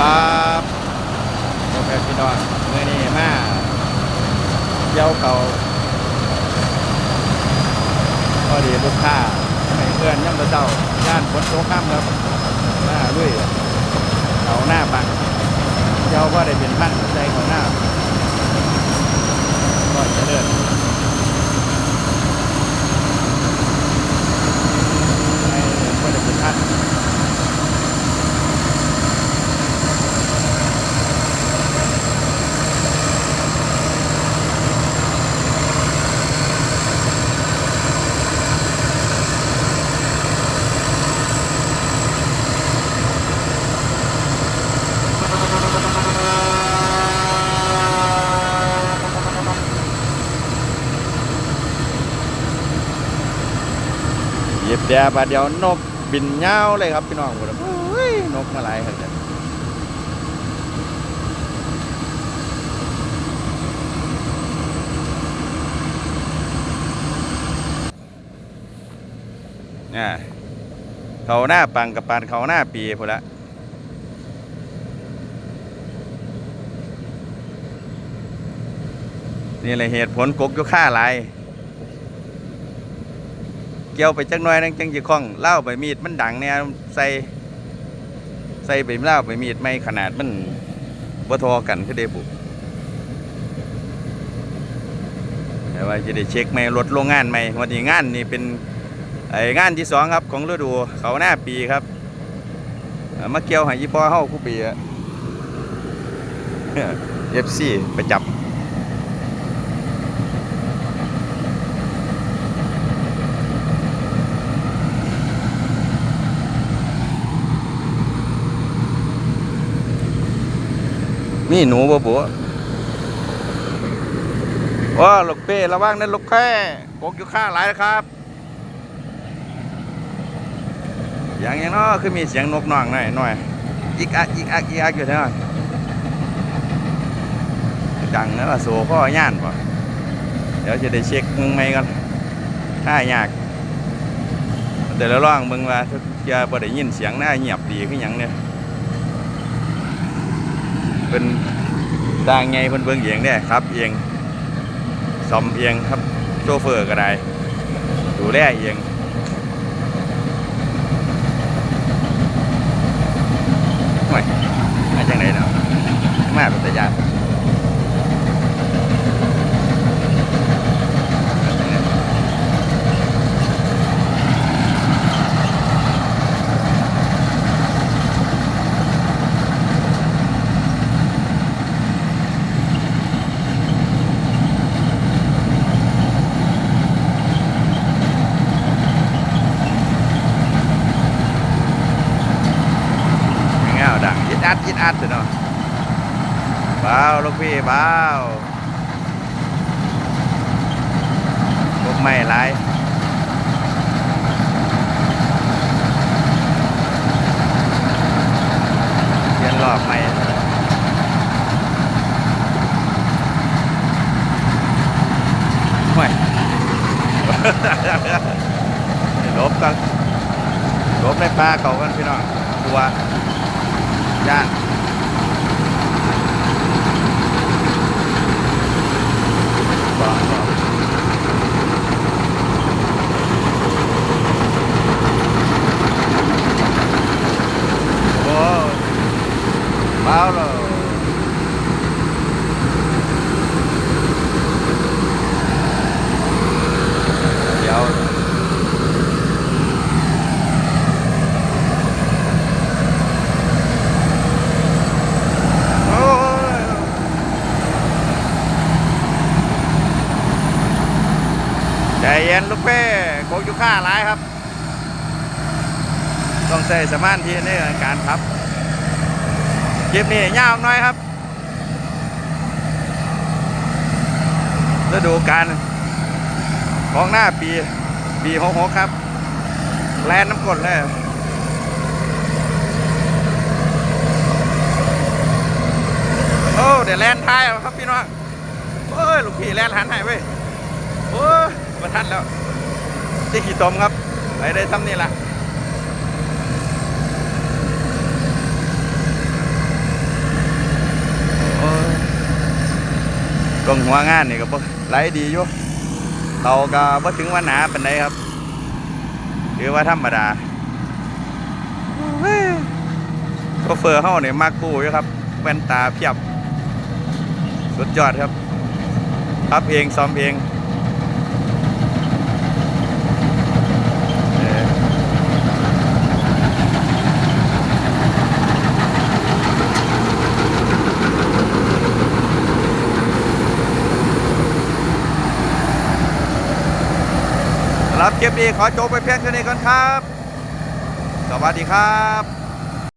ครับโอเคพี่น้องเมื่อนี้มาเย้าเก่าพอดีลูกค้าให้เพื่อนย่ำตะเจ้าย่านฝนตกข้ามครับหน้าด้วยเขาหน้าปังเย้าว่าได้เป็นพันใจเขาหน้าก็จะเลื่อนให้ก็ได้เป็นพัน เห ยียบแดบาเดียวนกบินเงาวเลยครับพี่น้องผมนกมาหลายครับเนี่ยเขาหน้าปังกับปานเขาหน้าปีพอละนี่แหละเหตุผลกกยู่ค่าลาย กี่ยวไปจักหน่อยนึงจังจีคล้องเล่าใบมีดมันดังเนี่ยใส่ใส่ใบเล่าใบมีดไม่ขนาดมันบ่ทอกันคือเดบุแต่ว่าจะได้เช็คไหมรถโรงงานไหมวันนี้งานนี่เป็นไองานที่สองครับของฤดูเขาหน้าปีครับมาเกี่ยวหายี่ปอเฮาคู่ปีอะเอฟซีปจับ นี่หนูบ่บัวว่าลูกเป้ระวังนั่นลูกแค่กกอยู่ข้างหลายนะครับอย่างอย่างน้อคือมีเสียงนกน้องหน่อยหน่อยอีกอักอีกอักอีกอักอยู่เท่านั้นดังนะว่าโซ่พ่อย่านป่ะเดี๋ยวจะได้เช็คมึงไหมกันถ้ายาก แต่ละร่องมึงว่าจะบ่ได้ยินเสียงหน้าเงียบดีขึ้นอหย่างเนี่ย เป็นต่างไงเพิ่นเบิ่งเอียงเนี่ยครับเอียงซอมเองครับโชเฟอร์ก็ได้ดูแลเอียงห่วยมาจังไหนเนาะมาเป็นตะยานเงา ดังยิดอัดยิดอัดเนาะเบาลูกพี่เบาพวกไม่ไรเปลี่ยนรอบใหม่ห่ลบกันลบในปลาเก่ากันพี่น้องตัว ย่านบอกบอกโอ้เบาเลยเดี๋ยว โอ้ยใจเยนลูกเป้โกอยู่ข้าร้ายครับ ต้องใส่สมาธิในการขับคลิปนี้ยาวหน่อยครับฤดูกาลของหน้าปีปีหกหกครับ แลนน้ำกดเลยโอ้เดี๋ยวแลนท้ายครับพี่น้องโอ้ยลูกพี่แลนหันให้เว้ย ประทัดแล้วที่ขี่ตมครับ ไปได้ซ้ำนี่แหละกองหัวงานนี่ก็ไหลดีอยู่เราก็บ่ถึงว่าหนาเป็นไดครับหรือว่าธรรมดาก็เฟอร์เข้าเนี่ยมากกู้อยู่ครับแว่นตาเพียบ สุดยอดครับรับเองซ้อมเอง รับเกมนี้ขอจบไปเพียงเท่านี้ก่อนครับ สวัสดีครับ